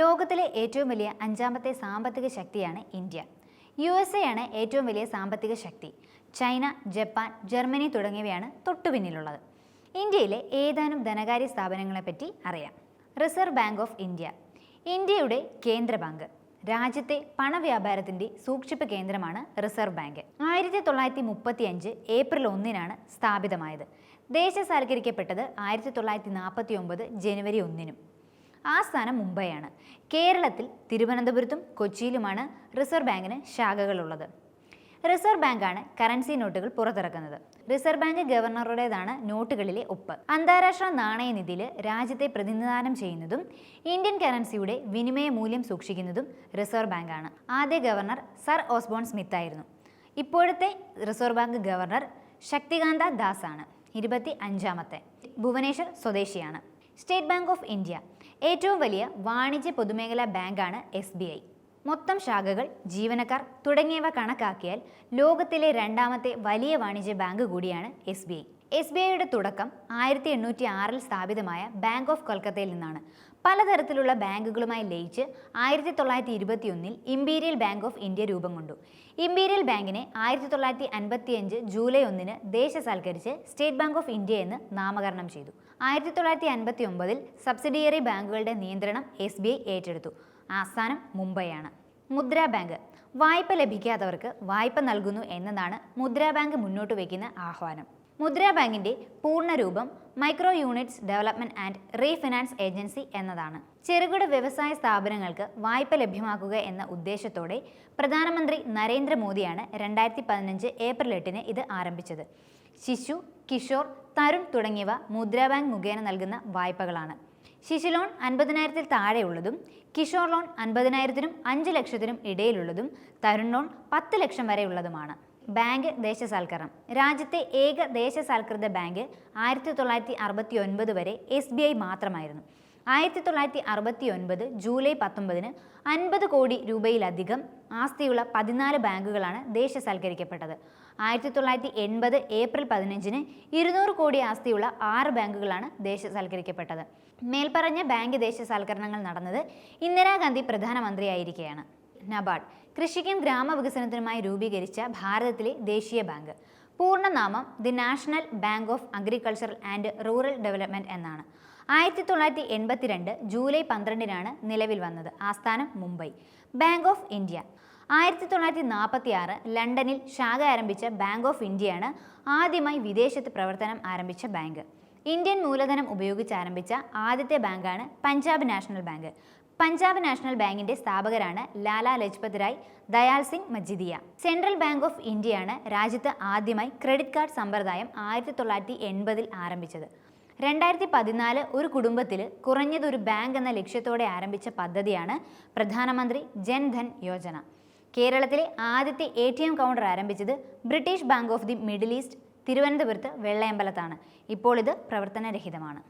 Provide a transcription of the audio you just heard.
ലോകത്തിലെ ഏറ്റവും വലിയ അഞ്ചാമത്തെ സാമ്പത്തിക ശക്തിയാണ് ഇന്ത്യ. യു എസ് എ ആണ് ഏറ്റവും വലിയ സാമ്പത്തിക ശക്തി. ചൈന ജപ്പാൻ ജർമ്മനി തുടങ്ങിയവയാണ് തൊട്ടുപിന്നിലുള്ളത്. ഇന്ത്യയിലെ ഏതാനും ധനകാര്യ സ്ഥാപനങ്ങളെപ്പറ്റി അറിയാം. Reserve Bank of India. ഇന്ത്യയുടെ കേന്ദ്ര ബാങ്ക്. രാജ്യത്തെ പണവ്യാപാരത്തിന്റെ സൂക്ഷിപ്പ് കേന്ദ്രമാണ് റിസർവ് ബാങ്ക്. ആയിരത്തി തൊള്ളായിരത്തി മുപ്പത്തി അഞ്ച് ഏപ്രിൽ ഒന്നിനാണ് സ്ഥാപിതമായത്. ദേശസാൽക്കരിക്കപ്പെട്ടത് ആയിരത്തി തൊള്ളായിരത്തി നാൽപ്പത്തി ഒമ്പത് ജനുവരി ഒന്നിനും. ആസ്ഥാനം മുംബൈയാണ്. കേരളത്തിൽ തിരുവനന്തപുരത്തും കൊച്ചിയിലുമാണ് റിസർവ് ബാങ്കിന് ശാഖകളുള്ളത്. റിസർവ് ബാങ്കാണ് കറൻസി നോട്ടുകൾ പുറത്തിറക്കുന്നത്. റിസർവ് ബാങ്ക് ഗവർണറുടേതാണ് നോട്ടുകളിലെ ഒപ്പ്. അന്താരാഷ്ട്ര നാണയനിധിയിൽ രാജ്യത്തെ പ്രതിനിധാനം ചെയ്യുന്നതും ഇന്ത്യൻ കറൻസിയുടെ വിനിമയ മൂല്യം സൂക്ഷിക്കുന്നതും റിസർവ് ബാങ്കാണ്. ആദ്യ ഗവർണർ സർ ഓസ്ബോൺ സ്മിത്ത് ആയിരുന്നു. ഇപ്പോഴത്തെ റിസർവ് ബാങ്ക് ഗവർണർ ശക്തികാന്ത ദാസാണ്. ഇരുപത്തി അഞ്ചാമത്തെ ഭുവനേശ്വർ സ്വദേശിയാണ്. State Bank of India. ഏറ്റവും വലിയ വാണിജ്യ പൊതുമേഖലാ ബാങ്കാണ് എസ് ബി ഐ. മൊത്തം ശാഖകൾ ജീവനക്കാർ തുടങ്ങിയവ കണക്കാക്കിയാൽ ലോകത്തിലെ രണ്ടാമത്തെ വലിയ വാണിജ്യ ബാങ്ക് കൂടിയാണ് S B I. S B ഐയുടെ തുടക്കം ആയിരത്തി എണ്ണൂറ്റി ആറിൽ സ്ഥാപിതമായ ബാങ്ക് ഓഫ് കൊൽക്കത്തയിൽ നിന്നാണ്. പലതരത്തിലുള്ള ബാങ്കുകളുമായി ലയിച്ച് ആയിരത്തി തൊള്ളായിരത്തി ഇരുപത്തിയൊന്നിൽ ഇമ്പീരിയൽ ബാങ്ക് ഓഫ് ഇന്ത്യ രൂപം കൊണ്ടു. ഇമ്പീരിയൽ ബാങ്കിനെ ആയിരത്തി തൊള്ളായിരത്തി അൻപത്തിയഞ്ച് ജൂലൈ ഒന്നിന് ദേശസാൽക്കരിച്ച് സ്റ്റേറ്റ് ബാങ്ക് ഓഫ് ഇന്ത്യ എന്ന് നാമകരണം ചെയ്തു. ആയിരത്തി തൊള്ളായിരത്തി അൻപത്തി ഒമ്പതിൽ സബ്സിഡിയറി ബാങ്കുകളുടെ നിയന്ത്രണം എസ് ബി ഐ ഏറ്റെടുത്തു. ആസ്ഥാനം മുംബൈയാണ്. മുദ്രാ ബാങ്ക്. വായ്പ ലഭിക്കാത്തവർക്ക് വായ്പ നൽകുന്നു എന്നതാണ് മുദ്രാ ബാങ്ക് മുന്നോട്ട് വയ്ക്കുന്ന ആഹ്വാനം. മുദ്രാ ബാങ്കിന്റെ പൂർണരൂപം micro units development and refinance agency എന്നതാണ്. ചെറുകിട വ്യവസായ സ്ഥാപനങ്ങൾക്ക് വായ്പ ലഭ്യമാക്കുക എന്ന ഉദ്ദേശത്തോടെ പ്രധാനമന്ത്രി നരേന്ദ്രമോദിയാണ് രണ്ടായിരത്തി പതിനഞ്ച് ഏപ്രിൽ എട്ടിന് ഇത് ആരംഭിച്ചത്. ശിശു കിഷോർ തരുൺ തുടങ്ങിയവ മുദ്രാ ബാങ്ക് മുഖേന നൽകുന്ന വായ്പകളാണ്. ശിശു ലോൺ അൻപതിനായിരത്തിൽ താഴെയുള്ളതും കിഷോർ ലോൺ അൻപതിനായിരത്തിനും അഞ്ച് ലക്ഷത്തിനും ഇടയിലുള്ളതും തരുൺ ലോൺ പത്ത് ലക്ഷം വരെയുള്ളതുമാണ്. ബാങ്ക് ദേശസാൽക്കരണം. രാജ്യത്തെ ഏക ദേശസാൽകൃത ബാങ്ക് ആയിരത്തി തൊള്ളായിരത്തി അറുപത്തി ഒൻപത് വരെ എസ് ബി ഐ മാത്രമായിരുന്നു. ആയിരത്തി തൊള്ളായിരത്തി അറുപത്തി ഒൻപത് ജൂലൈ പത്തൊമ്പതിന് അൻപത് കോടി രൂപയിലധികം ആസ്തിയുള്ള പതിനാല് ബാങ്കുകളാണ് ദേശസാൽക്കരിക്കപ്പെട്ടത്. ആയിരത്തി തൊള്ളായിരത്തി എൺപത് ഏപ്രിൽ പതിനഞ്ചിന് ഇരുന്നൂറ് കോടി ആസ്തിയുള്ള ആറ് ബാങ്കുകളാണ് ദേശസാൽക്കരിക്കപ്പെട്ടത്. മേൽപ്പറഞ്ഞ ബാങ്ക് ദേശസാൽക്കരണങ്ങൾ നടന്നത് ഇന്ദിരാഗാന്ധി പ്രധാനമന്ത്രിയായിരിക്കെയാണ്. നബാർഡ് കൃഷിക്കും ഗ്രാമവികസനത്തിനുമായി രൂപീകരിച്ച ഭാരതത്തിലെ ദേശീയ bank. പൂർണനാമം the National Bank of Agricultural and Rural Development എന്നാണ്. ആയിരത്തി തൊള്ളായിരത്തി എൺപത്തിരണ്ട് ജൂലൈ പന്ത്രണ്ടിനാണ് നിലവിൽ വന്നത്. ആസ്ഥാനം മുംബൈ. Bank of India. ആയിരത്തി തൊള്ളായിരത്തി നാൽപ്പത്തി ആറ് ലണ്ടനിൽ ശാഖ ആരംഭിച്ച ബാങ്ക് ഓഫ് ഇന്ത്യയാണ് ആദ്യമായി വിദേശത്ത് പ്രവർത്തനം ആരംഭിച്ച ബാങ്ക്. ഇന്ത്യൻ മൂലധനം ഉപയോഗിച്ച് ആരംഭിച്ച ആദ്യത്തെ ബാങ്കാണ് Punjab National Bank. Punjab National ബാങ്കിന്റെ സ്ഥാപകരാണ് Lala Lajpat Rai Dayal Singh Majithia Central Bank of ഇന്ത്യയാണ് രാജ്യത്ത് ആദ്യമായി ക്രെഡിറ്റ് കാർഡ് സമ്പ്രദായം ആയിരത്തി തൊള്ളായിരത്തി എൺപതിൽ ആരംഭിച്ചത്. രണ്ടായിരത്തി പതിനാല് ഒരു കുടുംബത്തിൽ കുറഞ്ഞത് ഒരു ബാങ്ക് എന്ന ലക്ഷ്യത്തോടെ ആരംഭിച്ച പദ്ധതിയാണ് പ്രധാനമന്ത്രി ജൻധൻ യോജന. കേരളത്തിലെ ആദ്യത്തെ എ ടി എം കൗണ്ടർ ആരംഭിച്ചത് British Bank of the Middle East തിരുവനന്തപുരത്ത് വെള്ളയമ്പലത്താണ്. ഇപ്പോൾ ഇത് പ്രവർത്തനരഹിതമാണ്.